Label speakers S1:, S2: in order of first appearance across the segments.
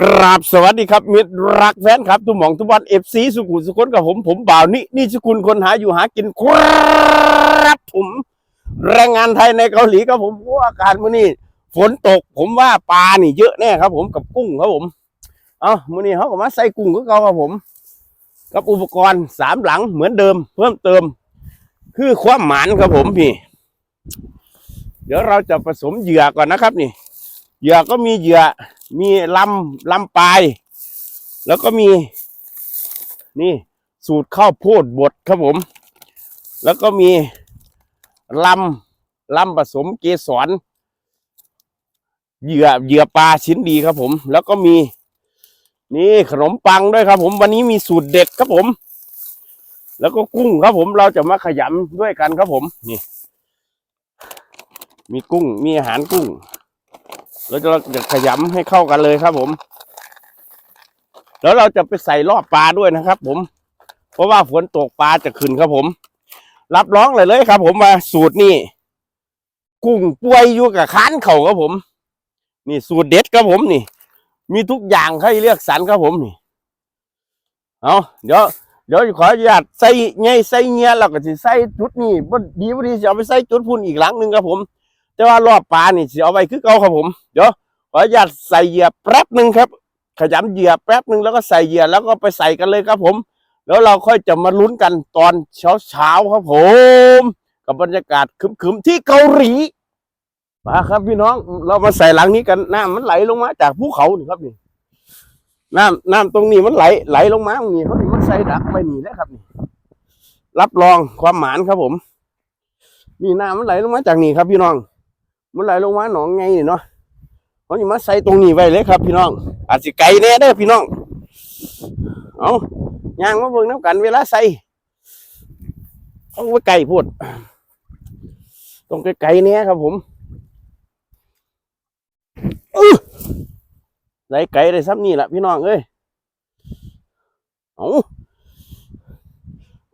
S1: กราบสวัสดีครับมิตรรักแฟนครับทุกหมองทุกวันเอฟซีสุขุมสุขนกับผมผมบ่าวนี่นี่สกุลคนหาอยู่หากินครับผม แรงงานไทยในเกาหลีครับผมว่าอากาศมื้อนี้ฝนตก ผมว่าปลานี่เยอะแน่ครับ ผมกับกุ้งครับผม เอามื้อนี้เขาก็มาใส่กุ้งก็เขาครับผม กับอุปกรณ์สามหลังเหมือนเดิม เพิ่มเติม คือความหมานครับผมพี่ เดี๋ยวเราจะผสมเหยื่อก่อนนะครับ นี่เหยื่อก็มีเหยื่อ มีลำลำปลาย แล้วก็มี นี่สูตรข้าวโพดบดครับผม แล้วก็มีลำลำผสมเกสรเหยื่อเหยื่อปลาชิ้นดีครับผม แล้วก็มี นี่ขนมปังด้วยครับผม วันนี้มีสูตรเด็ดครับผม แล้วก็กุ้งครับผม เราจะมาขยำด้วยกันครับผม นี่ มีกุ้ง มีอาหารกุ้ง เราจะจะขยำให้เข้ากันเลยครับผม แล้วเราจะไปใส่รอบปลาด้วยนะครับ ผม เพราะว่าฝนตกปลาจะขึ้นครับผม รับรองเลยเลยครับ ผมว่าสูตรนี่กุ้งป่วยอยู่กับค้านเข่าครับผม นี่สูตรเด็ดครับผมนี่ มีทุกอย่างให้เลือกสรรครับผมนี่เอาเดี๋ยวเดี๋ยวขออนุญาตใส่ไงใส่เงี้ยแล้วก็สิใส่จุดนี้บดีบดีจะเอาไปใส่จุดพุ่นอีกหลังหนึ่งครับผม แต่ว่ารอบปลานี่สิเอาไว้คือเก่าครับผมเดี๋ยวขออนุญาตใส่เหยื่อแป๊บหนึ่งครับ ขยำเหยื่อแป๊บหนึ่งแล้วก็ใส่เหยื่อแล้วก็ไปใส่กันเลยครับผม แล้วเราค่อยจะมาลุ้นกันตอนเช้าเช้าครับผม กับบรรยากาศครึมๆที่เกาหลีมาครับพี่น้องเรามาใส่หลังนี้กันน้ำมันไหลลงมาจากภูเขานี่ครับนี่น้ำน้ำตรงนี้มันไหลไหลลงมาตรงนี้เขานี่มันใส่ดักไปนี่แล้วครับนี่ รับรองความหมานครับผม นี่น้ำมันไหลลงมาจากนี่ครับพี่น้อง มันไหลลงมาหนองไงนี่เนาะเขานี่มาใส่ตรงนี้ไว้เลยครับพี่น้อง อาจสิไกลแน่เด้อพี่น้อง เอาย่างมาเบิ่งน้ำกันเวลาใส่เอาไว้ไกลพูดตรงไกลๆเนี้ยครับผมอื้อไหลไกลได้ซ้ำนี่แหละพี่น้องเอ้ยเอา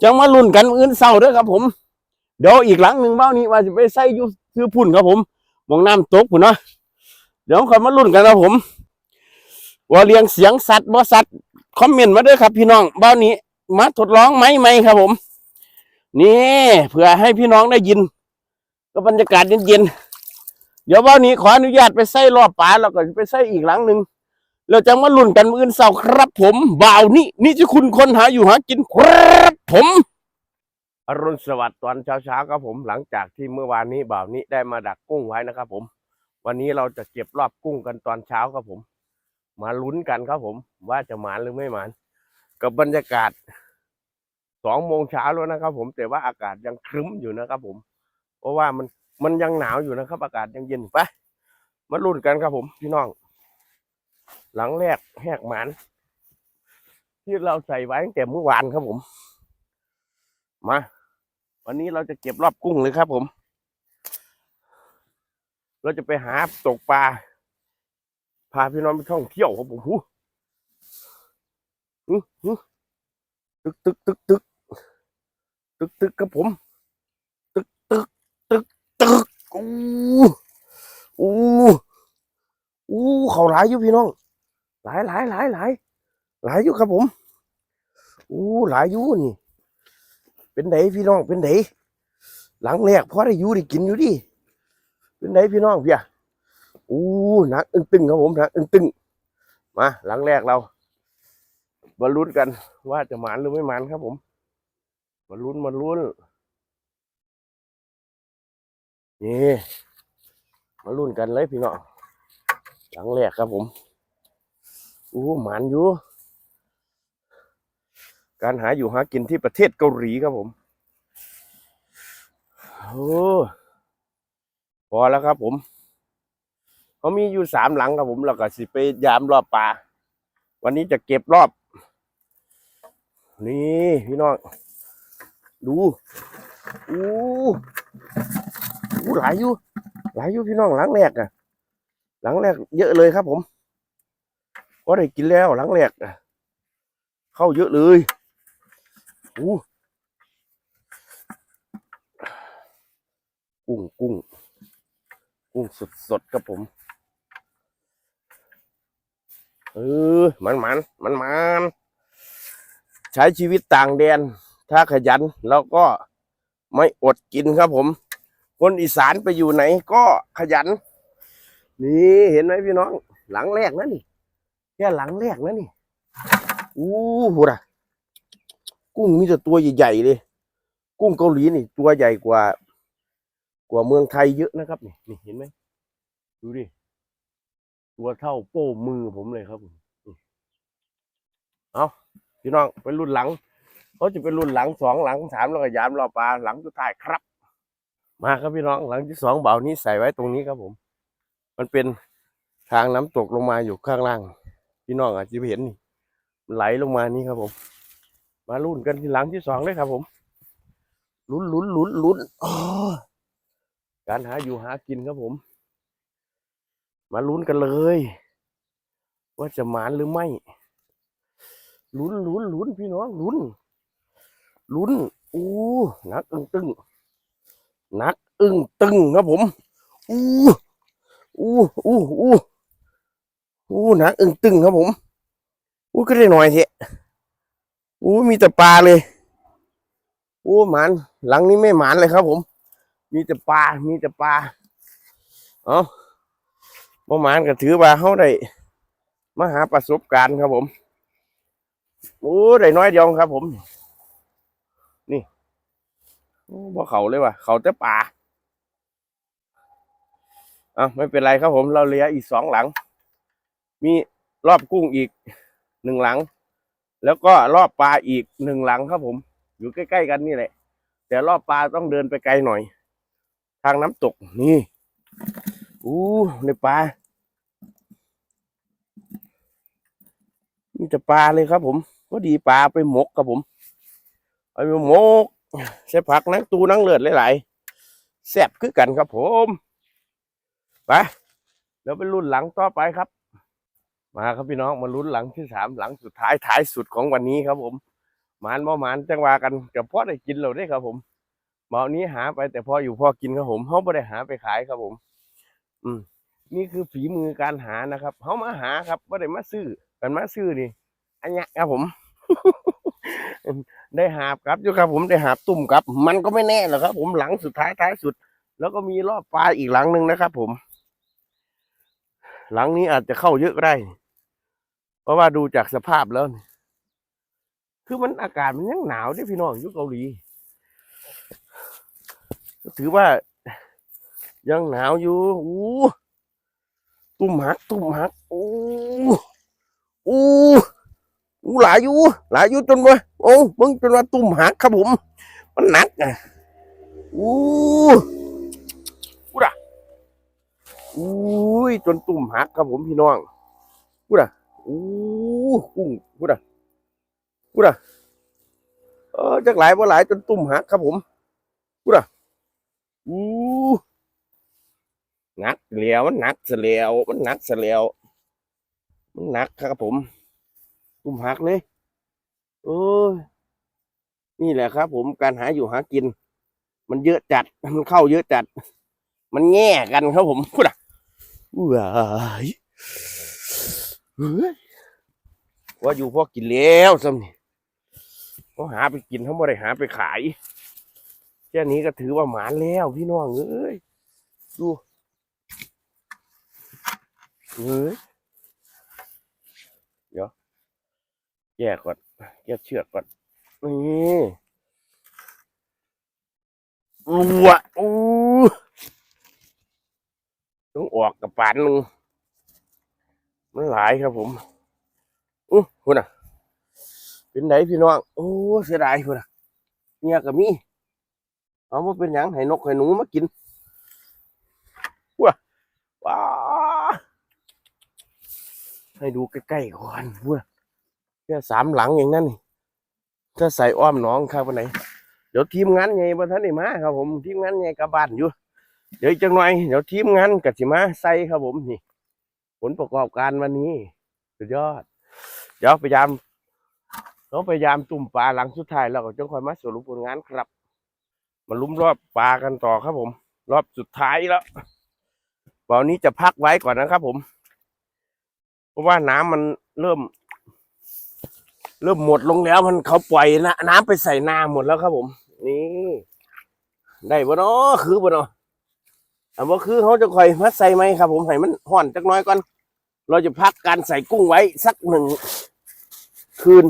S1: จังมาลุ้นกันมื้ออื่นเศร้าเด้อครับผม เดี๋ยวอีกหลังหนึ่งเบ้านี้ว่าจะไปใส่อยู่ซื้อพุ่นครับผม มองน้ำตกพุ่นเนาะเดี๋ยวเขามาลุ้นกันครับผม ว่าเลียงเสียงสัตว์บ่สัตว์คอมเมนต์มาด้วยครับ พี่น้องเบ้านี้ มาทดลองไหมไหมครับผม นี่เพื่อให้พี่น้องได้ยิน ก็บรรยากาศเย็นๆเดี๋ยวเบ้านี้ขออนุญาตไปใส่รอบป่าแล้วก็ไปใส่อีกหลังหนึ่งเราจะมาลุ้นกันมื้ออื่นเศร้าครับ ผมบ่าวนี่นี่จะคุณคนหาอยู่หากินครับผม อรุณสวัสดิ์ตอนเช้าๆครับผมหลังจากที่เมื่อวานนี้บ่าวนี้ได้มาดักกุ้งไว้นะครับผม วันนี้เราจะเก็บรอบกุ้งกันตอนเช้าครับผม มาลุ้นกันครับผม ว่าจะหมานหรือไม่หมานกับบรรยากาศสองโมงเช้าแล้วนะครับ ผมแต่ว่าอากาศยังครึ้มอยู่นะครับผม เพราะว่ามันมันยังหนาวอยู่นะครับ อากาศยังเย็นไปมาลุ้นกันครับผมพี่น้อง หลังแรกแหกหมานที่เราใส่ไว้ตั้งแต่เมื่อวานครับผม มา วันนี้เราจะเก็บรอบกุ้งเลยครับผม เราจะไปหาตกปลา พาพี่น้องไปท่องเที่ยวครับผมอู้หือตึกตึกตึกตึกตึกตึกครับผม ตึกตึกตึกตึกอู้อู้อู้เขาหลายอยู่พี่น้อง หลายหลายหลายหลายหลายอยู่ครับผมอู้หลายอยู่นี่ เป็นไดพี่น้องเป็นไดหลังแรกพอได้อยู่ได้กินอยู่ดิเป็นไดพี่น้องเพียอู้หนักอึ้งตึงครับผมหนักอึ้งตึงมาหลังแรกเรามาลุ้นกันว่าจะหมานหรือไม่หมานครับผมมาลุ้นมาลุ้นนี่มาลุ้นกันเลยพี่น้องหลังแรกครับผมอู้หมานอยู่ การหาอยู่หากินที่ประเทศเกาหลีครับผมโอ้พอแล้วครับผมเขามีอยู่สามหลังครับผมแล้วก็สิไปยามรอบป่า วันนี้จะเก็บรอบ นี่พี่น้องดูอู้อู้หลายอยู่หลายอยู่พี่น้องหลังแรกอะหลังแรกเยอะเลยครับผม ก็ได้กินแล้วหลังแรกอะเข้าเยอะเลย อู้กุ้งกุ้ง กุ้งสดสดๆครับผม เออมันมันมันมันใช้ชีวิตต่างแดน ถ้าขยันแล้วก็ไม่อดกินครับผม คนอีสานไปอยู่ไหนก็ขยัน นี่เห็นไหมพี่น้อง หลังแรกนะนี่แค่หลังแรกนะนี่อู้หูระ กุ้งมีแต่ตัวใหญ่ๆเลย กุ้งเกาหลีนี่ ตัวใหญ่กว่า กว่าเมืองไทยเยอะนะครับนี่นี่เห็นไหมดูดิตัวเท่าโป้มือผมเลยครับผมเอาพี่น้องเป็นรุ่นหลังเขาจะเป็นรุ่นหลังสองหลังสามแล้วก็ยามรอปลาหลังสุดท้ายครับ มาครับพี่น้องหลังที่สองเบานี้ใส่ไว้ตรงนี้ครับผม มันเป็นทางน้ำตกลงมาอยู่ข้างล่าง พี่น้องอาจจะเห็นนี่มันไหลลงมานี่ครับผม มาลุ้นกันที่หลังที่สองเลยครับผมลุ้นลุ้นลุ้นลุ้นการหาอยู่หากินครับผม มาลุ้นกันเลย ว่าจะหมานหรือไม่ลุ้นลุ้นลุ้นพี่น้องลุ้นลุ้นอู้นักอึ้งตึงนักอึ้งตึงครับผมอู้อู้อู้อู้อู้นักอึ้งตึงครับผมอู้ก็ได้หน่อยเถอะ อู้มีแต่ปลาเลยอู้หมานหลังนี้ไม่หมานเลยครับ ผม มีแต่ปลา มีแต่ปลา เอ้าประมาณก็ถือว่าเขาได้มาหาประสบการณ์ครับผมโอ้ได้น้อยเดียวครับ ผม นี่บ่เขาเลยว่ะเขาแต่ป่าอะไม่เป็นไรครับผม เราเหลืออีกสองหลัง มีรอบกุ้งอีกหนึ่งหลัง แล้วก็รอบปลาอีกหนึ่งหลังครับผม อยู่ใกล้ ๆ กันนี่แหละ แต่รอบปลาต้องเดินไปไกลหน่อย ทางน้ำตกนี่อู้ในปลามีแต่ปลาเลยครับ ผมก็ดีปลาไปหมกครับผมเอาไปหมกใส่ผักนังตูนังเลือดหลายๆแซ่บคือกันครับผมไปเดี๋ยวเป็นรุ่นหลังต่อไปครับ มาครับพี่น้องมาลุ้นหลังที่สามหลังสุดท้ายท้ายสุดของวันนี้ครับ ผมหมานบ่หมานจังหวากันกับพ่อได้กินเราได้ครับ ผมเมานี้หาไปแต่พออยู่พอกินครับผมเขาไม่ได้หาไปขายครับผม อืม นี่คือฝีมือการหานะครับเขามาหาครับไม่ได้มาซื้อกันมาซื้อนี่อันนี้ครับผม ได้หาบครับอยู่ครับ ผมได้หาบตุ่มครับ มันก็ไม่แน่หรอกครับ ผมหลังสุดท้ายท้ายสุด แล้วก็มีรอบปลายอีกหลังหนึ่งนะครับ ผม หลังนี้อาจจะเข้าเยอะได้ เพราะว่าดูจากสภาพแล้ว คือมันอากาศมันยังหนาวด้วยพี่น้องอยู่เกาหลีถือว่ายังหนาวอยู่อู้ตุ่มหักตุ่มหักอู้อู้อู้หลายอยู่หลายอยู่จนว่าโอ้มึงจนว่าตุ่มหักครับผม มันหนักอะอู้อู้ด่ะอู้ยจนตุ่มหักครับผมพี่น้องอู้ด่ะ อู้กุ้งอู้ด่ะอู้ด่ะเออจักหลายว่าหลายจนตุ่มหักครับผมอู้ด่ะอู้หนักเลียวมันหนักเสียแล้วมันหนักเสียแล้วมันหนักครับผม ตุ่มหักเลยโอ้ยนี่แหละครับ ผมการหาอยู่หากิน มันเยอะจัดมันเข้าเยอะจัด มันแง่กันครับผมพูด่ะว้ายเฮ้ย ว่าอยู่พอกินแล้วซ้ำนี่เขาหาไปกินเขาไม่ได้หาไปขายแค่นี้ก็ถือว่าหมานแล้วพี่น้องเอ้ยดูเฮ้ยเดี๋ยวแยกก่อนแยกเชือกก่อนนี่อ้วอู้ต้องออกกับปานหนึง มันหลายครับผมอู้คุณอะ เป็นไหนพี่น้องโอ้เสียดายคุณอะเนี่ยก็มีเอามาเป็นหยังให้นกให้หนูมากินว้าว้าให้ดูใกล้ๆก่อนเว้ยแค่สามหลังอย่างนั้นนี่ถ้าใส่อ้อมน้องครับวันไหนเดี๋ยวทีมงานไงบ่ทันได้มาครับผมทีมงานไงกลับบานอยู่ เดี๋ยวจังหน่อยเดี๋ยวทีมงานกัสิมาใส่ครับผมนี่ ลประกอบการวันนี้ สุดยอด เดี๋ยวพยายามเราพยายามตุ่มปลาหลังสุดท้ายแล้วก็จะคอยมาสรุปผลงานครับ มาลุ้มรอบปลากันต่อครับผม รอบสุดท้ายแล้ววันนี้จะพักไว้ก่อนนะครับ ผม เพราะว่าน้ำมันเริ่ม เริ่มหมดลงแล้วมันเขาปล่อยนะน้ำไปใส่นาหมดแล้วครับ ผม นี่ ได้บ่เนาะคือบ่เนาะอ่าบ่คือเขาจะคอยมาใส่ไหมครับ ผมให้มันห่อนจักน้อยก่อน เราจะพักการใส่กุ้งไว้สักหนึ่งคืน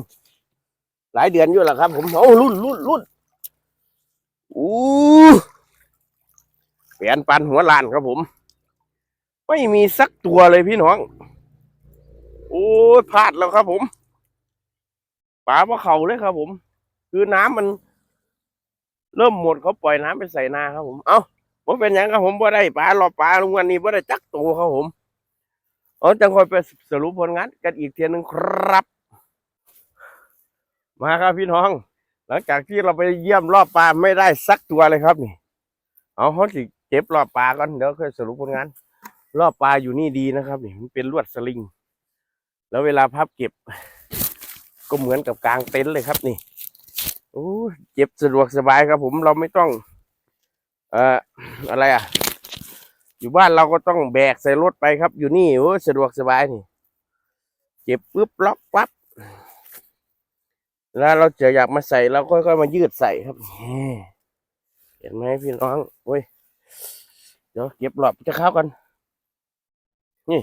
S1: หลายเดือนอยู่แหละครับ ผมโอ้รุ่นรุ่นรุ่นอู้แปลี่ยนปันหัวลานครับผม ไม่มีสักตัวเลยพี่น้อง โอ้พลาดแล้วครับผมปลาพะเขาเลยครับผม คือน้ำมัน เริ่มหมดเขาปล่อยน้ำไปใส่นาครับผม เอ้าผมเป็นยังครับผมบ่ได้ปลารอปลาลุงวันนี้บ่ได้จักตัวครับผม เอาจังคอยไปสรุปผลงานกันอีกเทียนหนึ่งครับ มาครับพี่น้อง หลังจากที่เราไปเยี่ยมรอบปลาไม่ได้สักตัวเลยครับนี่ เอาเขาสิเก็บรอบปลาก่อนเดี๋ยวค่อยสรุปผลงาน รอบปลาอยู่นี่ดีนะครับนี่มันเป็นลวดสลิง แล้วเวลาพับเก็บ ก็เหมือนกับกลางเต็นท์เลยครับนี่โอ้เก็บสะดวกสบายครับผมเราไม่ต้อง เอ่ออะไรอะ อยู่บ้านเราก็ต้องแบกใส่รถไปครับ อยู่นี่โอ้สะดวกสบายนี่เก็บปุ๊บล็อกปั๊บแล้วเราจะอยากมาใส่เราค่อยๆมายืดใส่ครับเห็นไหมพี่น้องโอ้ยเดี๋ยวเก็บหลอบจะเข้ากันนี่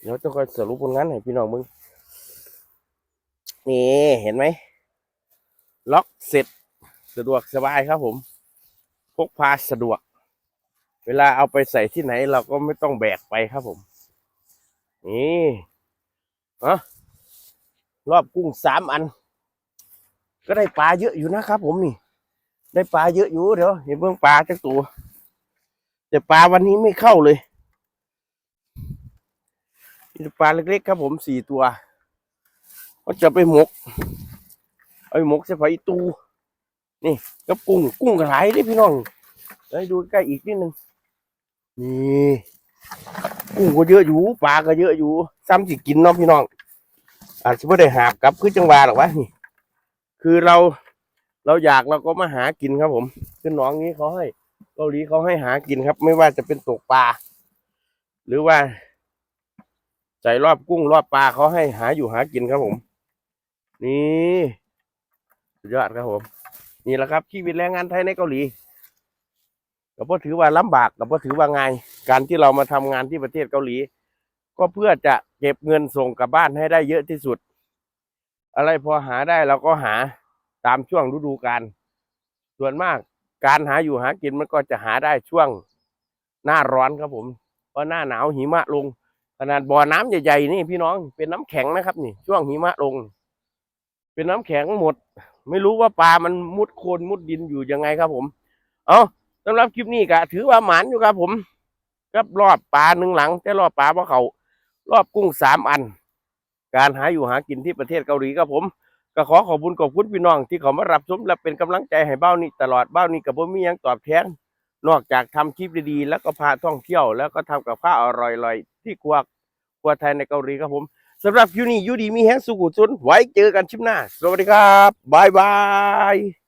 S1: เดี๋ยวจะคอยสรุปผลงานให้พี่น้องมึงนี่เห็นไหมล็อกเสร็จสะดวกสบายครับผม พกพาสะดวก เวลาเอาไปใส่ที่ไหนเราก็ไม่ต้องแบกไปครับผม นี่อะรอบกุ้งสามอัน ก็ได้ปลาเยอะอยู่นะครับผมนี่ ได้ปลาเยอะอยู่เดี๋ยวเห็นเบื้องปลาจักตัว แต่ปลาวันนี้ไม่เข้าเลยมีปลาเล็กๆครับผมสี่ตัวก็จะไปหมก เอาหมกใส่ไฟตู นี่ก็กุ้งกุ้งกระไรได้พี่น้องให้ดูใกล้อีกนิดนึงนี่กุ้งก็เยอะอยู่ปลาก็เยอะอยู่ ซ้ำสิกินเนาะพี่น้อง อาจจะไม่ได้หาบกับคือจังหวะหรอกวะนี่ คือเราเราอยากเราก็มาหากินครับผมคือน้องนี้เขาให้เกาหลีเขาให้หากินครับ ไม่ว่าจะเป็นตกปลาหรือว่าใส่รอบกุ้งรอบปลาเขาให้หาอยู่หากินครับผม นี่สุดยอดครับผม นี่แหละครับชีวิตแรงงานไทยในเกาหลีก็บ่ถือว่าลำบากก็บ่ถือว่าง่ายการที่เรามาทำงานที่ประเทศเกาหลี ก็เพื่อจะเก็บเงินส่งกลับบ้านให้ได้เยอะที่สุด อะไรพอหาได้เราก็หาตามช่วงฤดูกาลส่วนมากการหาอยู่หากินมันก็จะหาได้ช่วงหน้าร้อนครับผม เพราะหน้าหนาวหิมะลงขนาดบ่อน้ำใหญ่ๆนี่พี่น้องเป็นน้ำแข็งนะครับนี่ ช่วงหิมะลง เป็นน้ำแข็งหมด ไม่รู้ว่าปลามันมุดโคลนมุดดินอยู่ยังไงครับผม เอาสำหรับคลิปนี้ก็ถือว่าหมานอยู่ครับผมกับรอบปลาหนึ่งหลังแต่รอบปลาเพราะเขารอบกุ้งสามอัน การหาอยู่หากินที่ประเทศเกาหลีครับผมก็ขอขอบคุณขอบคุณพี่น้องที่เขามารับชมและเป็นกำลังใจให้เบ้านี้ตลอดเบ้านี้กับผมมียังตอบแทนนอกจากทำคลิปดีๆแล้วก็พาท่องเที่ยว แล้วก็ทำกับข้าวอร่อยๆที่ครัวครัวไทยในเกาหลีครับผม สำหรับคลิปนี้ยูดีมีแห้งสุขุสุนไว้เจอกันชิปหน้า สวัสดีครับบายบาย